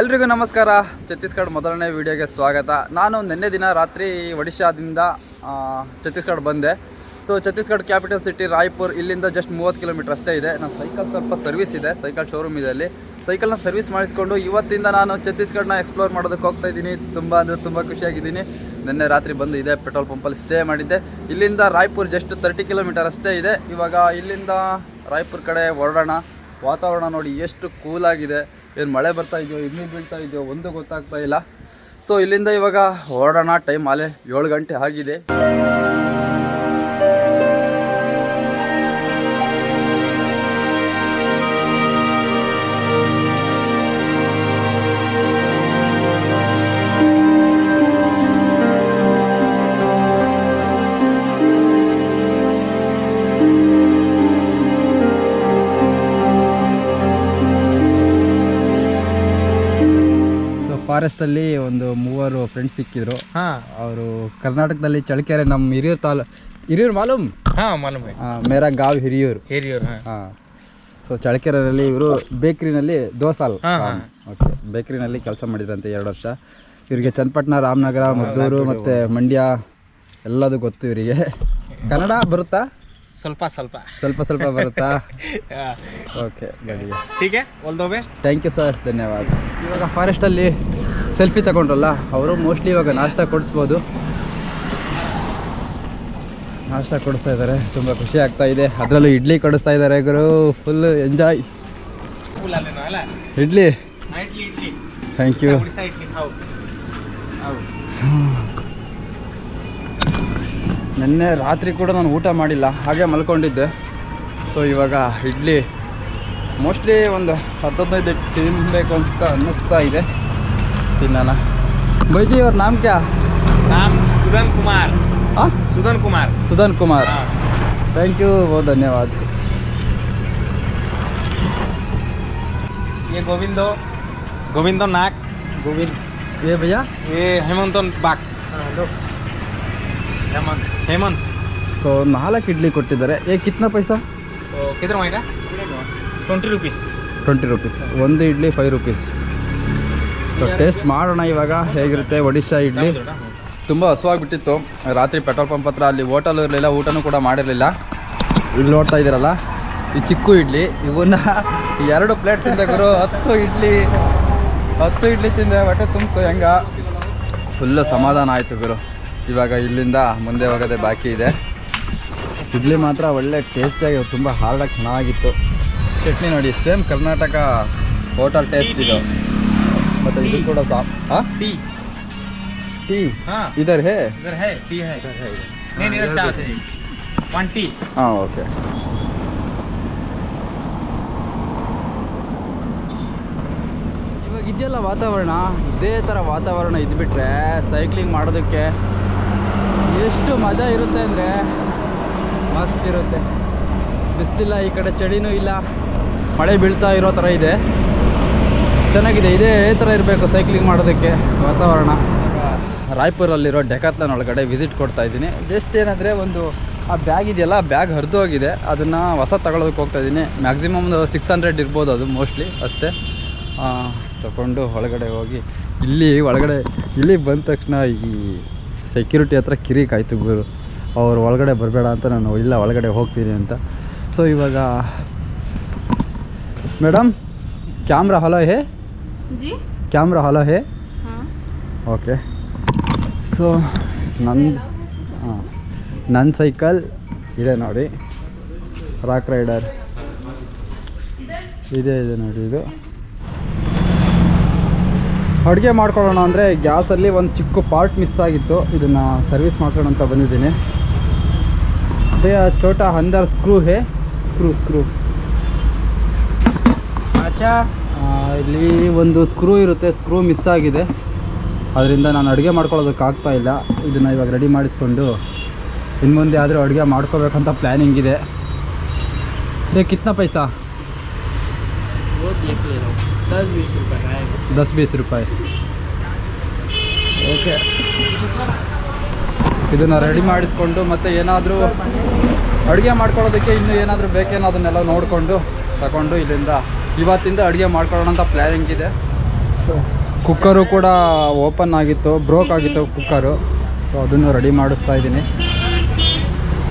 ಎಲ್ರಿಗೂ ನಮಸ್ಕಾರ. ಛತ್ತೀಸ್ಗಢ ಮೊದಲನೇ ವಿಡಿಯೋಗೆ ಸ್ವಾಗತ. ನಾನು ನಿನ್ನೆ ದಿನ ರಾತ್ರಿ ಒಡಿಶಾದಿಂದ ಛತ್ತೀಸ್ಗಢ ಬಂದೆ. So Chhattisgarh capital city Raipur, ಇಲ್ಲಿಂದ ಜಸ್ಟ್ ಮೂವತ್ತು ಕಿಲೋಮೀಟರ್ ಅಷ್ಟೇ ಇದೆ. ನನ್ನ ಸೈಕಲ್ ಸ್ವಲ್ಪ ಸರ್ವಿಸ್ ಇದೆ ಸೈಕಲ್ ಶೋರೂಮ್ ಇದೆ ಅಲ್ಲಿ. ಸೈಕಲ್ನ ಸರ್ವಿಸ್ ಮಾಡಿಸ್ಕೊಂಡು ಇವತ್ತಿಂದ ನಾನು ಛತ್ತೀಸ್ಗಢನ ಎಕ್ಸ್ಪ್ಲೋರ್ ಮಾಡೋದಕ್ಕೆ ಹೋಗ್ತಾ ಇದ್ದೀನಿ. ತುಂಬ ಅಂದರೆ ತುಂಬ ಖುಷಿಯಾಗಿದ್ದೀನಿ. ನಿನ್ನೆ ರಾತ್ರಿ ಬಂದು ಇದೆ ಪೆಟ್ರೋಲ್ ಪಂಪಲ್ಲಿ ಸ್ಟೇ ಮಾಡಿದ್ದೆ. ಇಲ್ಲಿಂದ ರಾಯ್ಪುರ್ ಜಸ್ಟ್ ತರ್ಟಿ ಕಿಲೋಮೀಟರ್ ಅಷ್ಟೇ ಇದೆ. ಇವಾಗ ಇಲ್ಲಿಂದ ರಾಯ್ಪುರ್ ಕಡೆ ಹೊರಡೋಣ. ವಾತಾವರಣ ನೋಡಿ ಎಷ್ಟು ಕೂಲಾಗಿದೆ ಏನು ಮಳೆ ಬರ್ತಾ ಇದೆಯೋ ಇನ್ನು ಬೀಳ್ತಾ ಇದೆಯೋ, ಒಂದು ಗೊತ್ತಾಗ್ತಾ ಇಲ್ಲ. ಸೊ ಇಲ್ಲಿಂದ ಇವಾಗ ಹೊರಡೋಣ ಟೈಮ್ ಆಲೆ ಏಳು ಗಂಟೆ ಆಗಿದೆ. ಫಾರೆಸ್ಟಲ್ಲಿ ಒಂದು ಮೂವರು ಫ್ರೆಂಡ್ಸ್ ಸಿಕ್ಕಿದ್ರು. ಅವರು ಕರ್ನಾಟಕದಲ್ಲಿ ಚಳಕೆರೆ ನಮ್ಮ ಹಿರಿಯೂರು ತಾಲೂ ಹಿರಿಯೂರು ಮಾಲೂಮ್? ಮಾಲೂಮ್. ಮೇರಾ ಗಾವ್ ಹಿರಿಯೂರು. ಹಿರಿಯೂರು ಹಾಂ. ಸೊ ಚಳಕೆರೆಯಲ್ಲಿ ಇವರು ಬೇಕ್ರಿನಲ್ಲಿ ದೋಸಾಲ್. ಓಕೆ ಬೇಕ್ರಿನಲ್ಲಿ ಕೆಲಸ ಮಾಡಿದ್ರಂತೆ ಎರಡು ವರ್ಷ. ಇವರಿಗೆ ಚನ್ನಪಟ್ಟಣ ರಾಮನಗರ ಮದ್ದೂರು ಮತ್ತು ಮಂಡ್ಯ ಎಲ್ಲದು ಗೊತ್ತು ಇವರಿಗೆ. ಕನ್ನಡ ಬರುತ್ತಾ? ಸ್ವಲ್ಪ ಸ್ವಲ್ಪ. ಸ್ವಲ್ಪ ಸ್ವಲ್ಪ ಬರುತ್ತಾ? ಓಕೆ ಹೀಗೆ all the best thank you sir ಧನ್ಯವಾದ. ಇವಾಗ ಫಾರೆಸ್ಟಲ್ಲಿ ಸೆಲ್ಫಿ ತಗೊಂಡ್ರಲ್ಲ ಅವರು ಮೋಸ್ಟ್ಲಿ ಇವಾಗ ನಾಷ್ಟ ಕೊಡಿಸ್ಬೋದು. ನಾಷ್ಟ ಕೊಡಿಸ್ತಾ ಇದ್ದಾರೆ ತುಂಬ ಖುಷಿ ಆಗ್ತಾ ಇದೆ. ಅದರಲ್ಲೂ ಇಡ್ಲಿ ಕೊಡಿಸ್ತಾ ಇದ್ದಾರೆ ಗುರು. Full enjoy idli? Thank you ನಿನ್ನೆ ರಾತ್ರಿ ಕೂಡ ನಾನು ಊಟ ಮಾಡಿಲ್ಲ ಹಾಗೆ ಮಲ್ಕೊಂಡಿದ್ದೆ ಸೊ ಇವಾಗ ಇಡ್ಲಿ ಮೋಸ್ಟ್ಲಿ ಒಂದು ಹತ್ತದೈದು ತಿನ್ನಬೇಕು ಅಂತ ಅನ್ನಿಸ್ತಾ ಇದೆ ತಿನ್ನೋಣ ಬೈಜಿ ಅವ್ರ ನಾಮ್ ಕ್ಯಾ नाम सुदन कुमार ಹಾಂ सुदन कुमार सुदन कुमार हाँ थैंक यू बहुत धन्यवाद ये गोविंदो गोविंदो नाग गोविंद ये भैया ये हेमंत बाग हेमंत ಹೇಮಂತ್. ಸೊ ನಾಲ್ಕು ಇಡ್ಲಿ ಕೊಟ್ಟಿದ್ದಾರೆ. ಏ ಕಿತ್ನ ಪೈಸಾ? ಟ್ವೆಂಟಿ ರುಪೀಸ್ ಟ್ವೆಂಟಿ ರುಪೀಸ್ ಒಂದು idli five rupees so taste ಮಾಡೋಣ ಇವಾಗ. ಹೇಗಿರುತ್ತೆ ಒಡಿಶಾ ಇಡ್ಲಿ? ತುಂಬ ಹಸುವಾಗಿಬಿಟ್ಟಿತ್ತು. ರಾತ್ರಿ ಪೆಟ್ರೋಲ್ ಪಂಪ್ ಹತ್ರ ಅಲ್ಲಿ ಹೋಟಲ್ ಇರಲಿಲ್ಲ ಊಟನೂ ಕೂಡ ಮಾಡಿರಲಿಲ್ಲ. ಇಲ್ಲಿ ನೋಡ್ತಾ ಇದ್ದೀರಲ್ಲ ಈ ಚಿಕ್ಕು ಇಡ್ಲಿ. ಇವನ್ನ ಎರಡು ಪ್ಲೇಟ್ ತಿಂದಾಗರು ಗುರು ಹತ್ತು ಇಡ್ಲಿ. ಹತ್ತು ಇಡ್ಲಿ ತಿಂದೆ ಬಟ್ಟೆ ತುಂಬ ಹೆಂಗ? ಫುಲ್ಲು ಸಮಾಧಾನ ಆಯಿತು ಗುರು. ಇವಾಗ ಇಲ್ಲಿಂದ ಮುಂದೆ ಹೋಗೋದೇ ಬಾಕಿ ಇದೆ. ಇಡ್ಲಿ ಮಾತ್ರ ಒಳ್ಳೆ ಟೇಸ್ಟಿಯಾಗಿ ತುಂಬ ಹಾರ್ಡಾಗಿ ಚೆನ್ನಾಗಿತ್ತು. ಚಟ್ನಿ ನೋಡಿ ಸೇಮ್ ಕರ್ನಾಟಕ ಹೋಟಲ್ ಟೇಸ್ಟ್ ಇದು. ಮತ್ತು ಇದು ಕೂಡ ಹಾಂ. ಟೀ ಟೀ ಇದರ್ ಹೇ ಟೀ ಹಾಂ. ಓಕೆ. ಇವಾಗ ಇದೆಯಲ್ಲ ವಾತಾವರಣ ಇದೇ ಥರ ವಾತಾವರಣ ಇದ್ಬಿಟ್ರೆ ಸೈಕ್ಲಿಂಗ್ ಮಾಡೋದಕ್ಕೆ ಎಷ್ಟು ಮಜಾ ಇರುತ್ತೆ ಅಂದರೆ ಮಸ್ತ್ ಇರುತ್ತೆ. ಬಿಸಿಲಿಲ್ಲ ಈ ಕಡೆ ಚಳಿನೂ ಇಲ್ಲ. ಮಳೆ ಬೀಳ್ತಾ ಇರೋ ಥರ ಇದೆ. ಚೆನ್ನಾಗಿದೆ. ಇದೇ ಥರ ಇರಬೇಕು ಸೈಕ್ಲಿಂಗ್ ಮಾಡೋದಕ್ಕೆ, ವಾತಾವರಣ. ರಾಯ್ಪುರಲ್ಲಿರೋ ಡೆಕಾತ್ಲನ್ ಒಳಗಡೆ ವಿಸಿಟ್ ಕೊಡ್ತಾ ಇದ್ದೀನಿ. ಜಸ್ಟ್ ಏನಂದರೆ ಒಂದು, ಆ ಬ್ಯಾಗ್ ಇದೆಯಲ್ಲ ಬ್ಯಾಗ್ ಹರಿದು ಹೋಗಿದೆ. ಅದನ್ನು ಹೊಸ ತಗೊಳೋದಕ್ಕೆ ಹೋಗ್ತಾ ಇದ್ದೀನಿ. ಮ್ಯಾಕ್ಸಿಮಮ್ ಸಿಕ್ಸ್ ಹಂಡ್ರೆಡ್ ಇರ್ಬೋದು ಅದು ಮೋಸ್ಟ್ಲಿ ಅಷ್ಟೇ. ತಗೊಂಡು ಒಳಗಡೆ ಹೋಗಿ, ಇಲ್ಲಿ ಒಳಗಡೆ, ಇಲ್ಲಿ ಬಂದ ತಕ್ಷಣ ಈ ಸೆಕ್ಯೂರಿಟಿ ಹತ್ರ ಕಿರಿಕ್ ಆಯಿತು ಗುರು. ಅವ್ರು ಒಳಗಡೆ ಬರಬೇಡ ಅಂತ ನಾನು ಇಲ್ಲ ಒಳಗಡೆ ಹೋಗ್ತೀನಿ ಅಂತ. ಸೊ ಇವಾಗ ಮೇಡಮ್ ಕ್ಯಾಮ್ರಾ ಹಲೋ ಹೇ? ಕ್ಯಾಮ್ರಾ ಹಲೋ ಹೇ? ಓಕೆ ಸೊ ನನ್ನ ಹಾಂ. ನನ್ನ ಸೈಕಲ್ ಇದೆ ನೋಡಿ. ರಾಕ್ ರೈಡರ್ ಇದೆ ಇದೆ ನೋಡಿ ಇದು. ಅಡುಗೆ ಮಾಡ್ಕೊಳ್ಳೋಣ ಅಂದರೆ ಗ್ಯಾಸಲ್ಲಿ ಒಂದು ಚಿಕ್ಕ ಪಾರ್ಟ್ ಮಿಸ್ ಆಗಿತ್ತು. ಇದನ್ನು ಸರ್ವಿಸ್ ಮಾಡಿಸೋಣ ಅಂತ ಬಂದಿದ್ದೀನಿ. ಅದೇ ಚೋಟ ಹಂದರ್ ಸ್ಕ್ರೂ ಹೇ. Screw screw. ಆಚಾ ಇಲ್ಲಿ ಒಂದು ಸ್ಕ್ರೂ ಇರುತ್ತೆ. ಸ್ಕ್ರೂ ಮಿಸ್ ಆಗಿದೆ. ಅದರಿಂದ ನಾನು ಅಡುಗೆ ಮಾಡ್ಕೊಳ್ಳೋದಕ್ಕಾಗ್ತಾ ಇಲ್ಲ. ಇದನ್ನು ಇವಾಗ ರೆಡಿ ಮಾಡಿಸ್ಕೊಂಡು ಇನ್ನು ಮುಂದೆ ಆದರೂ ಅಡುಗೆ ಮಾಡ್ಕೋಬೇಕಂತ ಪ್ಲ್ಯಾನಿಂಗ್ ಇದೆ. ಕಿತ್ನ ಪೈಸಾ? दस बीस रुपए का है ದಸ್ ಬೀಸ್ ರೂಪಾಯಿ ಓಕೆ ಇದನ್ನು ರೆಡಿ ಮಾಡಿಸ್ಕೊಂಡು ಮತ್ತು ಏನಾದರೂ ಅಡುಗೆ ಮಾಡ್ಕೊಳ್ಳೋದಕ್ಕೆ ಇನ್ನೂ ಏನಾದರೂ ಬೇಕೇನೋ ಅದನ್ನೆಲ್ಲ ನೋಡಿಕೊಂಡು ತಗೊಂಡು ಇಲ್ಲಿಂದ ಇವತ್ತಿಂದ ಅಡುಗೆ ಮಾಡ್ಕೊಳ್ಳೋಣ ಅಂತ ಪ್ಲ್ಯಾನಿಂಗ್ ಇದೆ ಕುಕ್ಕರು ಕೂಡ ಓಪನ್ ಆಗಿತ್ತು ಬ್ರೋಕ್ ಆಗಿತ್ತು ಕುಕ್ಕರು ಸೊ ಅದನ್ನು ರೆಡಿ ಮಾಡಿಸ್ತಾ ಇದ್ದೀನಿ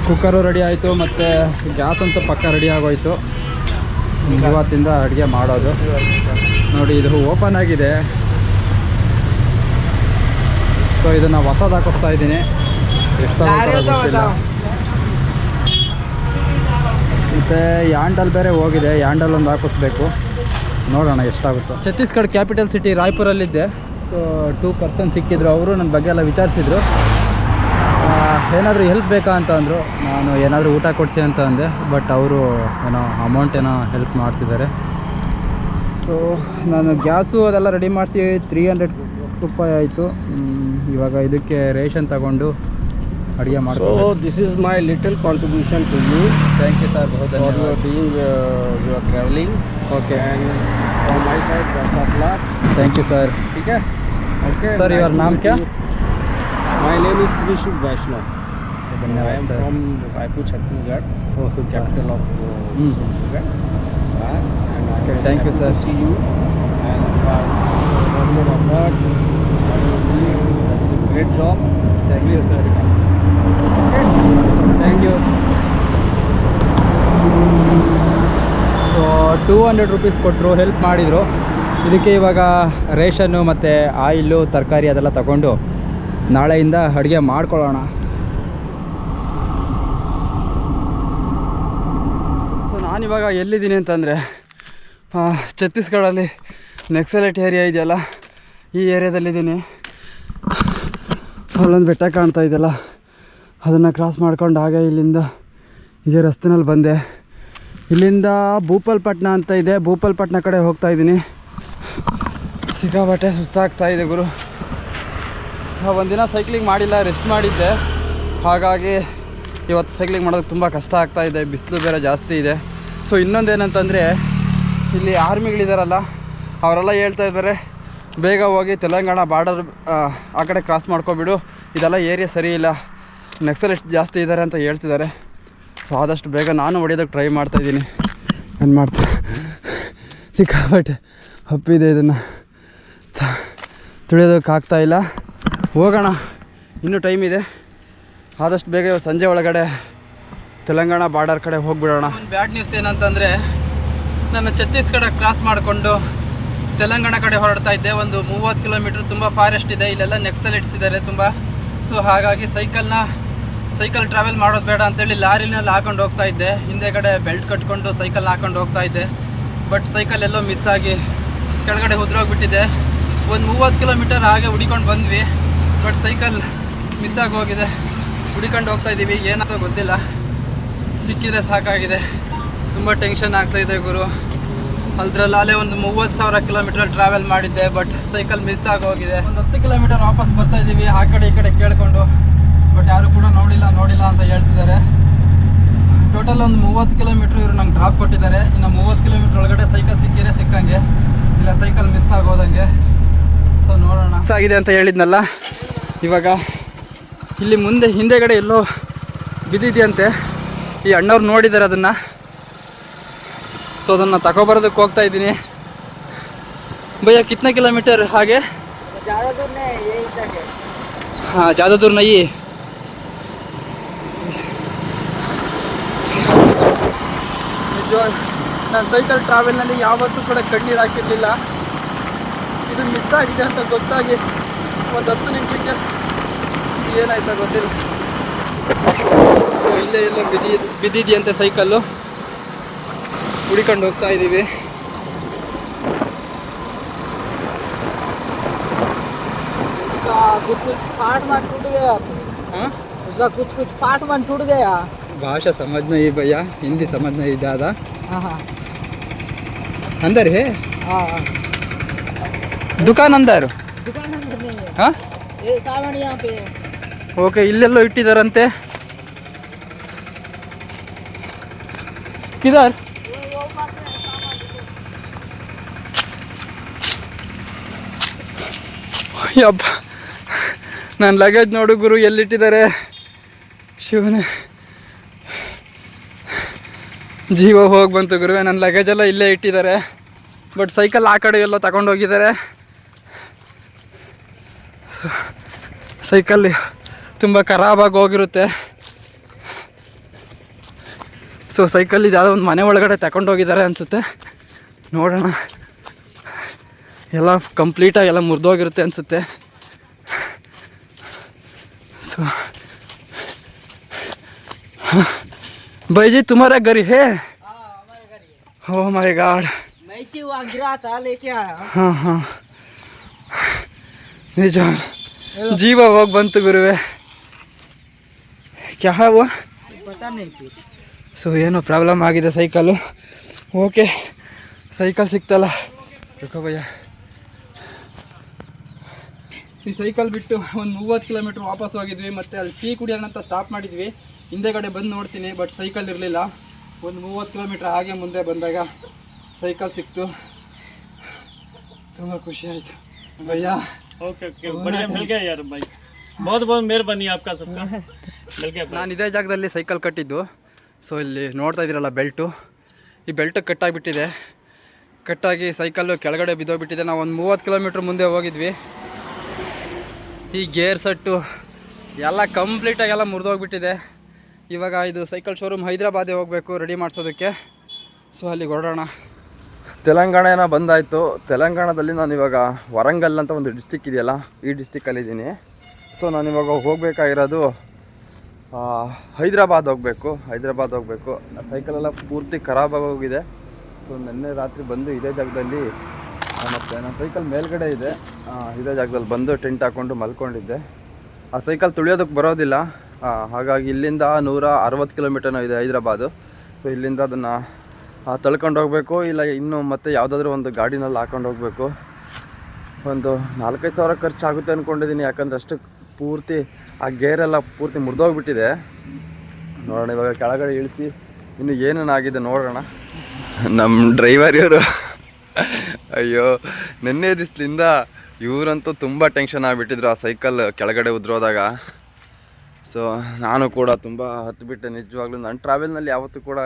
ಕುಕ್ಕರು ರೆಡಿ ಆಯಿತು ಮತ್ತು ಗ್ಯಾಸ್ ಅಂತೂ ಪಕ್ಕ ರೆಡಿ ಆಗೋಯ್ತು ಇವತ್ತಿಂದ ಅಡುಗೆ ಮಾಡೋದು. ನೋಡಿ ಇದು ಓಪನ್ ಆಗಿದೆ. ಸೊ ಇದನ್ನು ಹೊಸದು ಹಾಕಿಸ್ತಾ ಇದ್ದೀನಿ. ಗೊತ್ತಿಲ್ಲ. ಮತ್ತು ಯಾಂಡಲ್ ಬೇರೆ ಹೋಗಿದೆ. ಯಾಂಡಲ್ ಒಂದು ಹಾಕಿಸ್ಬೇಕು. ನೋಡೋಣ ಎಷ್ಟಾಗುತ್ತೋ. ಛತ್ತೀಸ್ಗಢ ಕ್ಯಾಪಿಟಲ್ ಸಿಟಿ ರಾಯ್ಪುರಲ್ಲಿದ್ದೆ. ಸೊ ಟೂ ಪರ್ಸನ್ ಸಿಕ್ಕಿದ್ರು. ಅವರು ನನ್ನ ಬಗ್ಗೆ ಎಲ್ಲ ವಿಚಾರಿಸಿದ್ರು. ಏನಾದರೂ ಹೆಲ್ಪ್ ಬೇಕಾ ಅಂತ ಅಂದರು. ನಾನು ಏನಾದರೂ ಊಟ ಕೊಡಿಸಿ ಅಂತ ಅಂದೆ ಬಟ್ ಅವರು ಏನೋ ಅಮೌಂಟ್ ಏನೋ ಹೆಲ್ಪ್ ಮಾಡ್ತಿದ್ದಾರೆ. ಸೊ ನಾನು ಗ್ಯಾಸು ಅದೆಲ್ಲ ರೆಡಿ ಮಾಡಿಸಿ ತ್ರೀ ಹಂಡ್ರೆಡ್ ರೂಪಾಯಿ ಆಯಿತು. ಇವಾಗ ಇದಕ್ಕೆ ರೇಷನ್ ತಗೊಂಡು ಅಡುಗೆ ಮಾಡಿ so this is my little contribution to you thank you sir ಬಹು being you are travelling okay my side thank you sir okay sir your ನಾಮ್ ಕ್ಯಾ My name is Rishabh Vaishnav. I am from Raipur, Chhattisgarh, oh, super. capital of uh, mm. Chhattisgarh. And I okay, thank you, sir. See you and uh, one more effort. Great job. Thank you, sir. Thank you. So two hundred rupees ಕೊಟ್ಟರು help ಮಾಡಿದರು ಇದಕ್ಕೆ ಇವಾಗ ration ಮತ್ತು oil ತರಕಾರಿ ಅದೆಲ್ಲ ತಗೊಂಡು ನಾಳೆಯಿಂದ ಅಡುಗೆ ಮಾಡ್ಕೊಳ್ಳೋಣ. ಸೊ ನಾನಿವಾಗ ಎಲ್ಲಿದ್ದೀನಿ ಅಂತಂದರೆ ಛತ್ತೀಸ್ಗಢಲ್ಲಿ ನೆಕ್ಸಲೆಟ್ ಏರಿಯಾ ಇದೆಯಲ್ಲ, ಈ ಏರಿಯಾದಲ್ಲಿದ್ದೀನಿ. ಅಲ್ಲೊಂದು ಬೆಟ್ಟ ಕಾಣ್ತಾ ಇದೆಯಲ್ಲ, ಅದನ್ನು ಕ್ರಾಸ್ ಮಾಡ್ಕೊಂಡು ಹಾಗೆ ಇಲ್ಲಿಂದ ಇದೇ ರಸ್ತೆನಲ್ಲಿ ಬಂದೆ. ಇಲ್ಲಿಂದ ಭೂಪಲ್ಪಟ್ನ ಅಂತ ಇದೆ. ಭೂಪಲ್ಪಟ್ನ ಕಡೆ ಹೋಗ್ತಾ ಇದ್ದೀನಿ. ಸಿಕ್ಕಾಬಟ್ಟೆ ಸುಸ್ತಾಗ್ತಾ ಇದೆ ಗುರು. ಒಂದಿನ ಸೈಕ್ಲಿಂಗ್ ಮಾಡಿಲ್ಲ ರೆಸ್ಟ್ ಮಾಡಿದ್ದೆ. ಹಾಗಾಗಿ ಇವತ್ತು ಸೈಕ್ಲಿಂಗ್ ಮಾಡೋದಕ್ಕೆ ತುಂಬ ಕಷ್ಟ ಆಗ್ತಾ ಇದೆ, ಬಿಸಿಲು ಬೇರೆ ಜಾಸ್ತಿ ಇದೆ. ಸೊ ಇನ್ನೊಂದೇನಂತಂದರೆ, ಇಲ್ಲಿ ಆರ್ಮಿಗಳಿದಾರಲ್ಲ ಅವರೆಲ್ಲ ಹೇಳ್ತಾ ಇದ್ದಾರೆ, ಬೇಗ ಹೋಗಿ ತೆಲಂಗಾಣ ಬಾರ್ಡರ್ ಆ ಕಡೆ ಕ್ರಾಸ್ ಮಾಡ್ಕೊಬಿಡು. ಇದೆಲ್ಲ ಏರಿಯಾ ಸರಿ ಇಲ್ಲ. ನಕ್ಸಲಿಸ್ಟ್ ಜಾಸ್ತಿ ಇದ್ದಾರೆ ಅಂತ ಹೇಳ್ತಿದ್ದಾರೆ. ಸೊ ಆದಷ್ಟು ಬೇಗ ನಾನು ಹೊಡಿಯೋದಕ್ಕೆ ಟ್ರೈ ಮಾಡ್ತಾಯಿದ್ದೀನಿ ಏನು ಮಾಡ್ತೀನಿ ಸಿಕ್ಕಾಬಟ್ಟೆ ಹಪ್ಪಿದೆ ಇದನ್ನು. ತುಳಿಯೋದಕ್ಕೆ ಇಲ್ಲ. ಹೋಗೋಣ. ಇನ್ನೂ ಟೈಮ್ ಇದೆ. ಆದಷ್ಟು ಬೇಗ ಸಂಜೆ ಒಳಗಡೆ ತೆಲಂಗಾಣ ಬಾರ್ಡರ್ ಕಡೆ ಹೋಗ್ಬಿಡೋಣ. ಒಂದು ಬ್ಯಾಡ್ ನ್ಯೂಸ್ ಏನಂತಂದರೆ ನಾನು ಛತ್ತೀಸ್ಗಢ ಕ್ರಾಸ್ ಮಾಡಿಕೊಂಡು ತೆಲಂಗಾಣ ಕಡೆ ಹೊರಡ್ತಾ ಇದ್ದೆ. ಒಂದು ಮೂವತ್ತು ಕಿಲೋಮೀಟ್ರ್ ತುಂಬ ಫಾರೆಸ್ಟ್ ಇದೆ. ಇಲ್ಲೆಲ್ಲ ನೆಕ್ಸಲ್ ಇಟ್ಸಿದ್ದಾರೆ ತುಂಬ. ಸೊ ಹಾಗಾಗಿ ಸೈಕಲ್ನ ಸೈಕಲ್ ಟ್ರಾವೆಲ್ ಮಾಡೋದು ಬೇಡ ಅಂತೇಳಿ ಲಾರಿನಲ್ಲಿ ಹಾಕೊಂಡು ಹೋಗ್ತಾ ಇದ್ದೆ. ಹಿಂದೆಗಡೆ ಬೆಲ್ಟ್ ಕಟ್ಕೊಂಡು ಸೈಕಲ್ ಹಾಕೊಂಡು ಹೋಗ್ತಾ ಇದ್ದೆ. ಬಟ್ ಸೈಕಲ್ ಎಲ್ಲೋ ಮಿಸ್ ಆಗಿ ಕೆಳಗಡೆ ಉದ್ರೋಗ್ಬಿಟ್ಟಿದೆ. ಒಂದು ಮೂವತ್ತು ಕಿಲೋಮೀಟರ್ ಹಾಗೆ ಹುಡಿಕೊಂಡು ಬಂದ್ವಿ. ಬಟ್ ಸೈಕಲ್ ಮಿಸ್ ಆಗಿ ಹೋಗಿದೆ ಹುಡಿಕೊಂಡು ಹೋಗ್ತಾ ಇದ್ದೀವಿ ಏನಾದರೂ ಗೊತ್ತಿಲ್ಲ. ಸಿಕ್ಕಿದ್ರೆ ಸಾಕಾಗಿದೆ. ತುಂಬ ಟೆನ್ಷನ್ ಆಗ್ತಾಯಿದೆ ಗುರು. ಅದ್ರಲ್ಲಿ ಅಲ್ಲೇ ಒಂದು ಮೂವತ್ತು ಸಾವಿರ ಕಿಲೋಮೀಟರ್ ಟ್ರಾವೆಲ್ ಮಾಡಿದ್ದೆ ಬಟ್ ಸೈಕಲ್ ಮಿಸ್ ಆಗಿ ಹೋಗಿದೆ ಒಂದು ಹತ್ತು ಕಿಲೋಮೀಟರ್ ವಾಪಸ್ ಬರ್ತಾ ಇದ್ದೀವಿ ಆ ಕಡೆ ಈ ಕಡೆ ಕೇಳಿಕೊಂಡು. ಬಟ್ ಯಾರು ಕೂಡ ನೋಡಿಲ್ಲ ನೋಡಿಲ್ಲ ಅಂತ ಹೇಳ್ತಿದ್ದಾರೆ. ಟೋಟಲ್ ಒಂದು ಮೂವತ್ತು ಕಿಲೋಮೀಟ್ರ್ ಇವರು ನಂಗೆ ಡ್ರಾಪ್ ಕೊಟ್ಟಿದ್ದಾರೆ. ಇನ್ನು ಮೂವತ್ತು ಕಿಲೋಮೀಟ್ರ್ ಒಳಗಡೆ ಸೈಕಲ್ ಸಿಕ್ಕಿದ್ರೆ ಸಿಕ್ಕಂಗೆ. ಇಲ್ಲ ಸೈಕಲ್ ಮಿಸ್ ಆಗೋದಂಗೆ. ಸೊ ನೋಡೋಣ. ಮಿಸ್ ಆಗಿದೆ ಅಂತ ಹೇಳಿದ್ನಲ್ಲ? ಇವಾಗ ಇಲ್ಲಿ ಮುಂದೆ ಹಿಂದೆಗಡೆ ಎಲ್ಲೋ ಬಿದ್ದಿದೆಯಂತೆ. ಈ ಅಣ್ಣವ್ರು ನೋಡಿದ್ದಾರೆ ಅದನ್ನು. ಸೊ ಅದನ್ನು ತಗೊಬರೋದಕ್ಕೆ ಹೋಗ್ತಾ ಇದ್ದೀನಿ. ಭಯ್ಯ ಕಿತ್ತನೆ ಕಿಲೋಮೀಟರ್ ಹಾಗೆ? ಹಾಂ, ಜಾದದೂರ್ ನಯಿ ನಾನು ಸೈಕಲ್ ಟ್ರಾವೆಲ್ನಲ್ಲಿ ಯಾವತ್ತೂ ಕೂಡ ಕಣ್ಣೀರು ಹಾಕಿರಲಿಲ್ಲ. ಇದು ಮಿಸ್ ಆಗಿದೆ ಅಂತ ಗೊತ್ತಾಗಿ ಒಂದು ಹತ್ತು ನಿಮಿಷಕ್ಕೆ ಏನಾಯ್ತಾ ಗೊತ್ತಿಲ್ಲ ಸೊ ಇಲ್ಲೇ ಎಲ್ಲ ಬಿದ್ದಿ ಬಿದ್ದಿದೆಯಂತೆ ಸೈಕಲ್ಲು ಹುಡಿಕೊಂಡು ಹೋಗ್ತಾ ಇದ್ದೀವಿ उसका कुछ कुछ पार्ट वाट टूट गया ಹಾಂ उसका कुछ कुछ पार्ट वाट टूट गया भाषा समझ नहीं भैया हिंदी समझ नहीं ज़्यादा हाँ हाँ अंदर है हाँ हाँ दुकान अंदर दुकान अंदर नहीं है ಹಾಂ? ಓಕೆ ಇಲ್ಲೆಲ್ಲೋ ಇಟ್ಟಿದಾರಂತೆ. ಕಿದಾರ್? ಯಪ್ಪ ನನ್ನ ಲಗೇಜ್ ನೋಡು ಗುರು ಎಲ್ಲಿಟ್ಟಿದ್ದಾರೆ ಶಿವನೇ. ಜೀವ ಹೋಗಿ ಬಂತು ಗುರು ನನ್ನ ಲಗೇಜೆಲ್ಲ ಇಲ್ಲೇ ಇಟ್ಟಿದ್ದಾರೆ ಬಟ್ ಸೈಕಲ್ ಆ ಕಡೆ ಎಲ್ಲ ತಗೊಂಡೋಗಿದ್ದಾರೆ. ಸೈಕಲ್ ತುಂಬ ಖರಾಬಾಗಿ ಹೋಗಿರುತ್ತೆ. ಸೊ ಸೈಕಲ್ ಇದು ಯಾವುದೋ ಒಂದು ಮನೆ ಒಳಗಡೆ ತಗೊಂಡೋಗಿದ್ದಾರೆ ಅನಿಸುತ್ತೆ. ನೋಡೋಣ. ಎಲ್ಲ ಕಂಪ್ಲೀಟಾಗಿ ಎಲ್ಲ ಮುರಿದೋಗಿರುತ್ತೆ ಅನಿಸುತ್ತೆ. ಸೊ ಬೈಜಿ ತುಮಾರ ಗರಿ ಹೇ? ಓ oh ಮೈ ಗಾಡ್ ಹಾಂ ಹಾಂ. ನಿಜ. ಜೀವ ಹೋಗಿ ಬಂತು ಗುರುವೆ. ಕ್ಯಾವ? ಸೊ ಏನೋ ಪ್ರಾಬ್ಲಮ್ ಆಗಿದೆ ಸೈಕಲು ಓಕೆ ಸೈಕಲ್ ಸಿಕ್ತಲ್ಲ. ಭಯ್ಯ ಈ ಸೈಕಲ್ ಬಿಟ್ಟು ಒಂದು ಮೂವತ್ತು ಕಿಲೋಮೀಟ್ರ್ ವಾಪಸ್ ಹೋಗಿದ್ವಿ, ಮತ್ತು ಅಲ್ಲಿ ಟೀ ಕುಡಿಯೋಣ ಅಂತ ಸ್ಟಾಪ್ ಮಾಡಿದ್ವಿ. ಹಿಂದೆಗಡೆ ಬಂದು ನೋಡ್ತೀನಿ ಬಟ್ ಸೈಕಲ್ ಇರಲಿಲ್ಲ. ಒಂದು ಮೂವತ್ತು ಕಿಲೋಮೀಟ್ರ್ ಹಾಗೆ ಮುಂದೆ ಬಂದಾಗ ಸೈಕಲ್ ಸಿಕ್ತು. ತುಂಬ ಖುಷಿ ಆಯಿತು. ಭಯ್ಯ. ओके ओके बढ़िया मिल गया यार भाई बहुत बहुत मेहरबानी आपका सबका मिल गया ನಾನು ಇದೇ ಜಾಗದಲ್ಲಿ ಸೈಕಲ್ ಕಟ್ಟಿದ್ದು ಸೊ ಇಲ್ಲಿ ನೋಡ್ತಾ ಇದ್ದೀರಲ್ಲ ಬೆಲ್ಟು ಈ ಬೆಲ್ಟ್ ಕಟ್ಟಾಗಿಬಿಟ್ಟಿದೆ ಕಟ್ಟಾಗಿ ಸೈಕಲ್ಲು ಕೆಳಗಡೆ ಬಿದ್ದೋಗ್ಬಿಟ್ಟಿದೆ ನಾವು ಒಂದು ಮೂವತ್ತು ಕಿಲೋಮೀಟ್ರ್ ಮುಂದೆ ಹೋಗಿದ್ವಿ ಈ ಗೇರ್ ಸೆಟ್ಟು ಎಲ್ಲ ಕಂಪ್ಲೀಟಾಗಿ ಎಲ್ಲ ಮುರಿದೋಗ್ಬಿಟ್ಟಿದೆ ಇವಾಗ ಇದು ಸೈಕಲ್ ಶೋರೂಮ್ ಹೈದ್ರಾಬಾದೇ ಹೋಗಬೇಕು ರೆಡಿ ಮಾಡಿಸೋದಕ್ಕೆ ಸೊ ಅಲ್ಲಿಗೆ ಹೊರಡೋಣ ತೆಲಂಗಾಣ ಏನೋ ಬಂದಾಯಿತು. ತೆಲಂಗಾಣದಲ್ಲಿ ನಾನು ಇವಾಗ ವರಂಗಲ್ ಅಂತ ಒಂದು ಡಿಸ್ಟಿಕ್ ಇದೆಯಲ್ಲ, ಈ ಡಿಸ್ಟಿಕ್ಕಲ್ಲಿದ್ದೀನಿ ಸೊ ನಾನು ಇವಾಗ ಹೋಗಬೇಕಾಗಿರೋದು ಹೈದ್ರಾಬಾದ್ ಹೋಗಬೇಕು. ಹೈದ್ರಾಬಾದ್ ಹೋಗಬೇಕು. ಸೈಕಲೆಲ್ಲ ಪೂರ್ತಿ ಖರಾಬಾಗಿ ಹೋಗಿದೆ. ಸೊ ನಿನ್ನೆ ರಾತ್ರಿ ಬಂದು ಇದೇ ಜಾಗದಲ್ಲಿ ಮತ್ತು ನನ್ನ ಸೈಕಲ್ ಮೇಲ್ಗಡೆ ಇದೆ. ಇದೇ ಜಾಗದಲ್ಲಿ ಬಂದು ಟೆಂಟ್ ಹಾಕ್ಕೊಂಡು ಮಲ್ಕೊಂಡಿದ್ದೆ. ಆ ಸೈಕಲ್ ತುಳಿಯೋದಕ್ಕೆ ಬರೋದಿಲ್ಲ. ಹಾಗಾಗಿ ಇಲ್ಲಿಂದ ನೂರ ಅರವತ್ತು ಕಿಲೋಮೀಟರ್ನೂ ಇದೆ ಹೈದ್ರಾಬಾದು. ಸೊ ಇಲ್ಲಿಂದ ಅದನ್ನು ತಳ್ಕೊಂಡು ಹೋಗಬೇಕು, ಇಲ್ಲ ಇನ್ನು ಮತ್ತೆ ಯಾವುದಾದ್ರೂ ಒಂದು ಗಾಡಿನಲ್ಲಿ ಹಾಕೊಂಡು ಹೋಗಬೇಕು. ಒಂದು ನಾಲ್ಕೈದು ಸಾವಿರ ಖರ್ಚಾಗುತ್ತೆ ಅಂದ್ಕೊಂಡಿದ್ದೀನಿ ಯಾಕಂದ್ರೆ ಅಷ್ಟು ಪೂರ್ತಿ, ಆ ಗೇರೆಲ್ಲ ಪೂರ್ತಿ ಮುರಿದೋಗ್ಬಿಟ್ಟಿದೆ. ನೋಡೋಣ, ಇವಾಗ ಕೆಳಗಡೆ ಇಳಿಸಿ, ಇನ್ನು ಏನೇನಾಗಿದೆ ನೋಡೋಣ. ನಮ್ಮ ಡ್ರೈವರ್ ಇವರು, ಅಯ್ಯೋ, ನಿನ್ನೆ ದಿಸ್ಲಿಂದ ಇವರಂತೂ ತುಂಬ ಟೆನ್ಷನ್ ಆಗಿಬಿಟ್ಟಿದ್ರು ಆ ಸೈಕಲ್ ಕೆಳಗಡೆ ಉದ್ರೋದಾಗ. ಸೊ ನಾನು ಕೂಡ ತುಂಬ ಹತ್ತುಬಿಟ್ಟೆ ನಿಜವಾಗ್ಲೂ. ನನ್ನ ಟ್ರಾವೆಲ್ನಲ್ಲಿ ಯಾವತ್ತೂ ಕೂಡ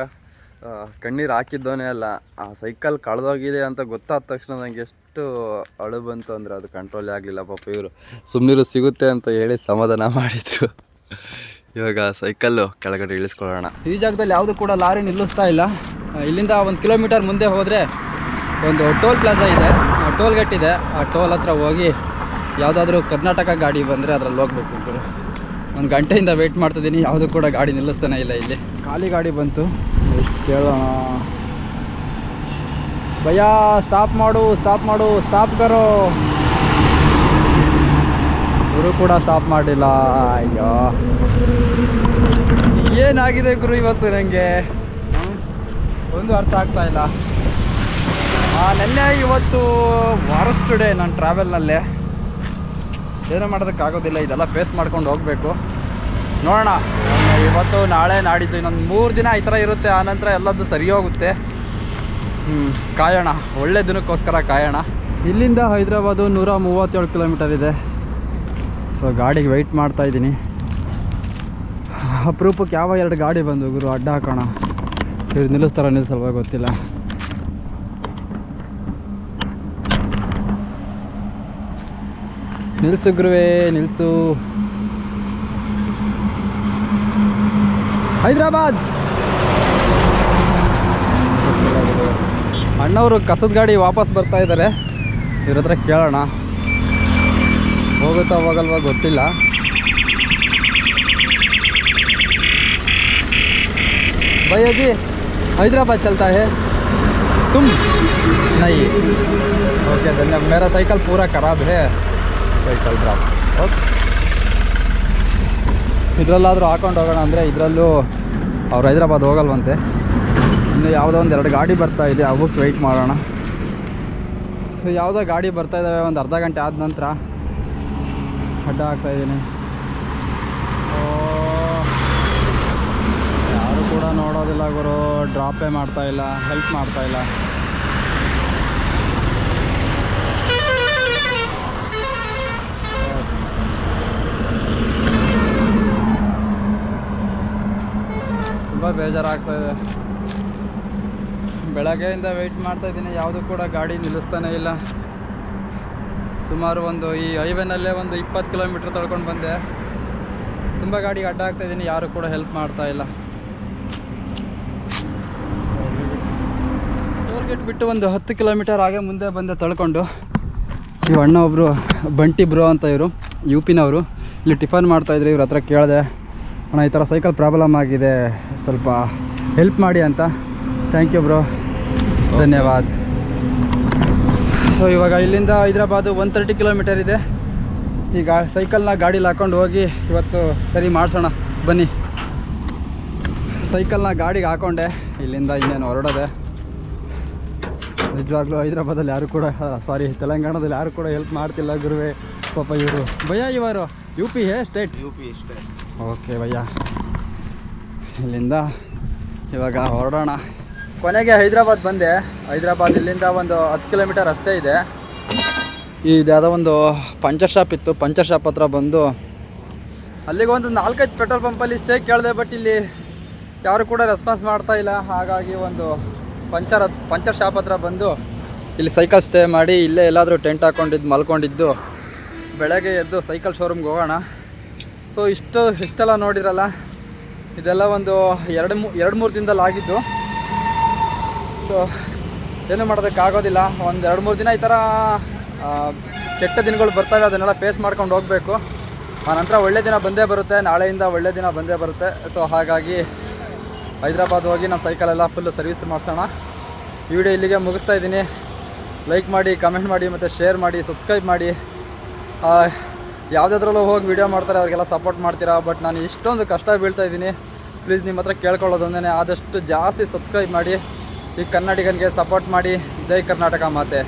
ಕಣ್ಣೀರು ಹಾಕಿದ್ದೋನೇ ಅಲ್ಲ. ಆ ಸೈಕಲ್ ಕಳೆದೋಗಿದೆ ಅಂತ ಗೊತ್ತಾದ ತಕ್ಷಣ ನನಗೆ ಎಷ್ಟು ಅಳು ಬಂತು ಅಂದರೆ ಅದು ಕಂಟ್ರೋಲೇ ಆಗಲಿಲ್ಲ ಪಾಪ ಇವರು. ಸುಮ್ಮನಿರು ಸಿಗುತ್ತೆ ಅಂತ ಹೇಳಿ ಸಮಾಧಾನ ಮಾಡಿದರು. ಇವಾಗ ಸೈಕಲ್ಲು ಕೆಳಗಡೆ ಇಳಿಸ್ಕೊಳ್ಳೋಣ. ಈ ಜಾಗದಲ್ಲಿ ಯಾವುದು ಕೂಡ ಲಾರಿ ನಿಲ್ಲಿಸ್ತಾ ಇಲ್ಲ. ಇಲ್ಲಿಂದ ಒಂದು ಕಿಲೋಮೀಟರ್ ಮುಂದೆ ಹೋದರೆ ಒಂದು ಟೋಲ್ ಪ್ಲಾಜಾ ಇದೆ. ಟೋಲ್ ಗೇಟ್ ಆ, ಟೋಲ್ ಹತ್ರ ಹೋಗಿ ಯಾವುದಾದ್ರೂ ಕರ್ನಾಟಕ ಗಾಡಿ ಬಂದರೆ ಅದರಲ್ಲಿ ಹೋಗ್ಬೇಕು ಗುರು ಒಂದು ಗಂಟೆಯಿಂದ ವೆಯ್ಟ್ ಮಾಡ್ತಿದ್ದೀನಿ ಯಾವುದೂ ಕೂಡ ಗಾಡಿ ನಿಲ್ಲಿಸ್ತಾನೆ ಇಲ್ಲ ಇಲ್ಲಿ. ಖಾಲಿ ಗಾಡಿ ಬಂತು. ಕೇಳೋಣ. ಭಯ್ಯ ಸ್ಟಾಪ್ ಮಾಡು ಸ್ಟಾಪ್ ಮಾಡು ಸ್ಟಾಪ್ ಕರೋ. ಗುರು ಕೂಡ ಸ್ಟಾಪ್ ಮಾಡಿಲ್ಲ. ಅಯ್ಯೋ. ಏನಾಗಿದೆ ಗುರು ಇವತ್ತು ನನಗೆ ಒಂದು ಅರ್ಥ ಆಗ್ತಾ ಇಲ್ಲ. ನೆನ್ನೆ ಇವತ್ತು ವಾರಸ್ಟ್ ಡೇ ನಾನು ಟ್ರಾವೆಲ್ನಲ್ಲೇ ಏನೂ ಮಾಡೋದಕ್ಕಾಗೋದಿಲ್ಲ, ಇದೆಲ್ಲ ಫೇಸ್ ಮಾಡ್ಕೊಂಡು ಹೋಗಬೇಕು. ನೋಡೋಣ. ಇವತ್ತು ನಾಳೆ ನಾಡಿದ್ದು ಇನ್ನೊಂದು ಮೂರು ದಿನ ಈ ಥರ ಇರುತ್ತೆ ಆನಂತರ ಎಲ್ಲದ್ದು ಸರಿ ಹೋಗುತ್ತೆ. ಹ್ಞೂ ಕಾಯೋಣ. ಒಳ್ಳೆ ದಿನಕ್ಕೋಸ್ಕರ ಕಾಯೋಣ. ಇಲ್ಲಿಂದ ಹೈದ್ರಾಬಾದು ನೂರ ಮೂವತ್ತೇಳು ಕಿಲೋಮೀಟರ್ ಇದೆ. ಸೊ ಗಾಡಿಗೆ ವೆಯ್ಟ್ ಮಾಡ್ತಾ ಇದ್ದೀನಿ. ಅಪರೂಪಕ್ಕೆ ಯಾವ ಎರಡು ಗಾಡಿ ಬಂದು ಗುರು ಅಡ್ಡ ಹಾಕೋಣ. ಇವ್ರು ನಿಲ್ಲಿಸ್ತಾರೋ ನಿಲ್ಲಿಸಲ್ವ ಗೊತ್ತಿಲ್ಲ. ನಿಲ್ಸು ಗುರುವೇ ನಿಲ್ಸು ಹೈದ್ರಾಬಾದ್ ಅಣ್ಣವರು ಕಸದ ಗಾಡಿ ವಾಪಸ್ ಬರ್ತಾ ಇದ್ದಾರೆ ಇವ್ರ ಹತ್ರ ಕೇಳೋಣ ಹೋಗುತ್ತಾ ಹೋಗಲ್ವಾ ಗೊತ್ತಿಲ್ಲ भैया जी हैदराबाद चलता है तुम नहीं ओके धन्यवाद मेरा साइकिल पूरा खराब है ವೆಹಿಕಲ್ ಡ್ರಾಪ್ ಓಕೆ ಇದರಲ್ಲಾದರೂ ಹಾಕೊಂಡು ಹೋಗೋಣ ಅಂದರೆ ಇದರಲ್ಲೂ ಅವ್ರು ಹೈದ್ರಾಬಾದ್ ಹೋಗಲ್ವಂತೆ. ಇನ್ನು ಯಾವುದೋ ಒಂದು ಎರಡು ಗಾಡಿ ಬರ್ತಾ ಇದೆ ಅವಕ್ಕೆ ವೆಯ್ಟ್ ಮಾಡೋಣ. ಸೊ ಯಾವುದೋ ಗಾಡಿ ಬರ್ತಾ ಇದ್ದಾವೆ ಒಂದು ಅರ್ಧ ಗಂಟೆ ಆದ ನಂತರ. ಅಡ್ಡ ಹಾಕ್ತಾಯಿದ್ದೀನಿ ಯಾರು ಕೂಡ ನೋಡೋದಿಲ್ಲ ಗುರು. ಡ್ರಾಪೇ ಮಾಡ್ತಾಯಿಲ್ಲ ಹೆಲ್ಪ್ ಮಾಡ್ತಾಯಿಲ್ಲ ತುಂಬ ಬೇಜಾರಾಗ್ತಾ ಇದೆ ಬೆಳಗ್ಗೆಯಿಂದ ವೆಯ್ಟ್ ಮಾಡ್ತಾ ಇದ್ದೀನಿ, ಯಾವುದೂ ಕೂಡ ಗಾಡಿ ನಿಲ್ಲಿಸ್ತಾನೆ ಇಲ್ಲ. ಸುಮಾರು ಒಂದು ಈ ಹೈವೇನಲ್ಲೇ ಒಂದು ಇಪ್ಪತ್ತು ಕಿಲೋಮೀಟ್ರ್ ತೊಳ್ಕೊಂಡು ಬಂದೆ. ತುಂಬ ಗಾಡಿಗೆ ಅಡ್ಡ ಆಗ್ತಾ ಇದ್ದೀನಿ, ಯಾರು ಕೂಡ ಹೆಲ್ಪ್ ಮಾಡ್ತಾ ಇಲ್ಲ. ಟೋಲ್ಗೇಟ್ ಬಿಟ್ಟು ಒಂದು ಹತ್ತು ಕಿಲೋಮೀಟರ್ ಹಾಗೆ ಮುಂದೆ ಬಂದೆ ತಳ್ಕೊಂಡು. ಈ ಅಣ್ಣ ಒಬ್ಬರು ಬಂಟಿ ಬ್ರೋ ಅಂತ ಇವರು ಯು ಪಿನವರು ಇಲ್ಲಿ ಟಿಫನ್ ಮಾಡ್ತಾಯಿದ್ರು ಇವ್ರ ಹತ್ರ ಕೇಳಿದೆ. ಅಣ್ಣ, ಈ ಥರ ಸೈಕಲ್ ಪ್ರಾಬ್ಲಮ್ ಆಗಿದೆ. ಸ್ವಲ್ಪ ಹೆಲ್ಪ್ ಮಾಡಿ ಅಂತ. ಥ್ಯಾಂಕ್ ಯು ಬ್ರೋ ಧನ್ಯವಾದ. ಸೊ ಇವಾಗ ಇಲ್ಲಿಂದ ಹೈದ್ರಾಬಾದು ಒನ್ ತರ್ಟಿ ಕಿಲೋಮೀಟರ್ ಇದೆ. ಈಗ ಸೈಕಲ್ನ ಗಾಡೀಲಿ ಹಾಕೊಂಡು ಹೋಗಿ ಇವತ್ತು ಸರಿ ಮಾಡಿಸೋಣ. ಬನ್ನಿ. ಸೈಕಲ್ನ ಗಾಡಿಗೆ ಹಾಕೊಂಡೆ. ಇಲ್ಲಿಂದ ಇನ್ನೇನು ಹೊರಡೋದೆ. ನಿಜವಾಗ್ಲೂ ಹೈದ್ರಾಬಾದಲ್ಲಿ ಯಾರು ಕೂಡ ಸಾರಿ ತೆಲಂಗಾಣದಲ್ಲಿ ಯಾರು ಕೂಡ ಹೆಲ್ಪ್ ಮಾಡ್ತಿಲ್ಲ ಗುರುವೆ. ಪಾಪ ಇವರು. ಭಯ ಇವರು. ಯು ಪಿ ಹೇ ಸ್ಟೇಟ್ ಯು ಪಿ ಇಷ್ಟೇ ಓಕೆ ಭಯ್ಯ. ಇಲ್ಲಿಂದ ಇವಾಗ ಹೊರಡೋಣ. ಕೊನೆಗೆ ಹೈದ್ರಾಬಾದ್ ಬಂದೆ. ಹೈದ್ರಾಬಾದ್ ಇಲ್ಲಿಂದ ಒಂದು ಹತ್ತು ಕಿಲೋಮೀಟರ್ ಅಷ್ಟೇ ಇದೆ. ಇದು ಯಾವುದೋ ಒಂದು ಪಂಚರ್ ಶಾಪ್ ಇತ್ತು. ಪಂಚರ್ ಶಾಪ್ ಹತ್ರ ಬಂದು ಅಲ್ಲಿಗೆ ಒಂದು ನಾಲ್ಕೈದು ಪೆಟ್ರೋಲ್ ಪಂಪಲ್ಲಿ ಸ್ಟೇ ಕೇಳಿದೆ ಬಟ್ ಇಲ್ಲಿ ಯಾರು ಕೂಡ ರೆಸ್ಪಾನ್ಸ್ ಮಾಡ್ತಾ ಇಲ್ಲ. ಹಾಗಾಗಿ ಒಂದು ಪಂಚರ್ ಪಂಚರ್ ಶಾಪ್ ಹತ್ರ ಬಂದು ಇಲ್ಲಿ ಸೈಕಲ್ ಸ್ಟೇ ಮಾಡಿ ಇಲ್ಲೇ ಎಲ್ಲಾದರೂ ಟೆಂಟ್ ಹಾಕ್ಕೊಂಡಿದ್ದು ಮಲ್ಕೊಂಡಿದ್ದು. ಬೆಳಗ್ಗೆ ಎದ್ದು ಸೈಕಲ್ ಶೋರೂಮ್ಗೆ ಹೋಗೋಣ. ಸೊ ಇಷ್ಟು ಇಷ್ಟೆಲ್ಲ ನೋಡಿರಲ್ಲ, ಇದೆಲ್ಲ ಒಂದು ಎರಡು ಮೂ, ಎರಡು ಮೂರು ದಿನದಲ್ಲಿ ಆಗಿದ್ದು. ಸೊ ಏನು ಮಾಡೋದಕ್ಕಾಗೋದಿಲ್ಲ ಒಂದು ಎರಡು ಮೂರು ದಿನ ಈ ಥರ ಕೆಟ್ಟ ದಿನಗಳು ಬರ್ತವೆ, ಅದನ್ನೆಲ್ಲ ಫೇಸ್ ಮಾಡ್ಕೊಂಡು ಹೋಗಬೇಕು. ಆ ನಂತರ ಒಳ್ಳೆ ದಿನ ಬಂದೇ ಬರುತ್ತೆ, ನಾಳೆಯಿಂದ ಒಳ್ಳೆ ದಿನ ಬಂದೇ ಬರುತ್ತೆ. ಸೊ ಹಾಗಾಗಿ ಹೈದ್ರಾಬಾದ್ ಹೋಗಿ ನಾನು ಸೈಕಲೆಲ್ಲ ಫುಲ್ ಸರ್ವಿಸ್ ಮಾಡಿಸೋಣ. ಈ ವಿಡಿಯೋ ಇಲ್ಲಿಗೆ ಮುಗಿಸ್ತಾ ಇದ್ದೀನಿ. ಲೈಕ್ ಮಾಡಿ ಕಮೆಂಟ್ ಮಾಡಿ, ಮತ್ತು ಶೇರ್ ಮಾಡಿ ಸಬ್ಸ್ಕ್ರೈಬ್ ಮಾಡಿ. ಯಾವುದಾದ್ರಲ್ಲೂ ಹೋಗಿ ವಿಡಿಯೋ ಮಾಡ್ತಾರೆ, ಅವ್ರಿಗೆಲ್ಲ ಸಪೋರ್ಟ್ ಮಾಡ್ತೀರಾ? ಬಟ್ ನಾನು ಇಷ್ಟೊಂದು ಕಷ್ಟ ಬೀಳ್ತಾ ಇದ್ದೀನಿ. ಪ್ಲೀಸ್ ನಿಮ್ಮ ಹತ್ರ ಕೇಳ್ಕೊಳ್ಳೋದೊಂದೇ ಆದಷ್ಟು ಜಾಸ್ತಿ ಸಬ್ಸ್ಕ್ರೈಬ್ ಮಾಡಿ. ಈ ಕನ್ನಡಿಗನಿಗೆ ಸಪೋರ್ಟ್ ಮಾಡಿ. ಜೈ ಕರ್ನಾಟಕ ಮಾತೆ.